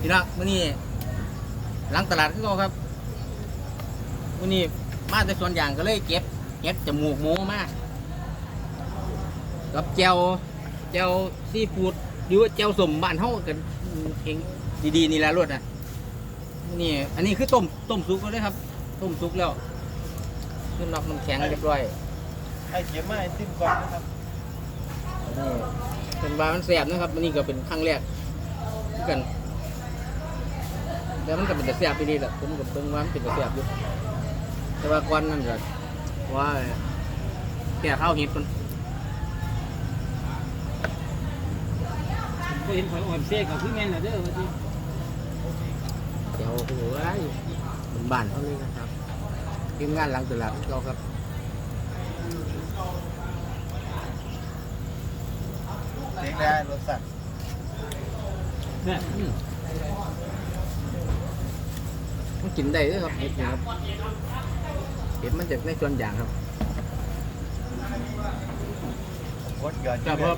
พี่น้องมื้อนี้หลังตลาดคือเขาครับมื้อนี้มาแต่ส่วนอย่างก็เลยเก็บ เก็บจมูกหมูมากับแจวแจวซีฟู้ดหรือว่าแจวสมบ้านเฮากันเองดีๆนี่แหละรวดนะนี่อันนี้คือต้มต้มสุกแล้วเลยครับ ต้มสุกแล้วขึ้นนอกน้ำแข็งเรียบร้อยไอ้เก็บมาไอ้ติ้มก่อนนะครับนี่เป็นว่ามันแสบนะครับอันนี้ก็เป็นครั้งแรกคือกัน แต่มันก็เป็นแต่แสบไปนี่แหละผมกับเพิ่งว่ามันเป็นแต่แสบอยู่แต่ว่าก่อนนั่นก็ว่าแก่ข้าวเห็ดมันก็เห็นข่อยอ่อนเซ่กับคือแม่นน่ะเด้อว่าสิเดี๋ยวโอ้โหอะไรเป็นบ้านเขาเลยนะครับทีมงานหลังตลาดเราครับเด็กได้รถสั่งเนี่ยอื มันกินได้ด้วยครับเห็ดนี่ครับเห็ดมันจากในส่วนอย่างครับรเกิดครับผม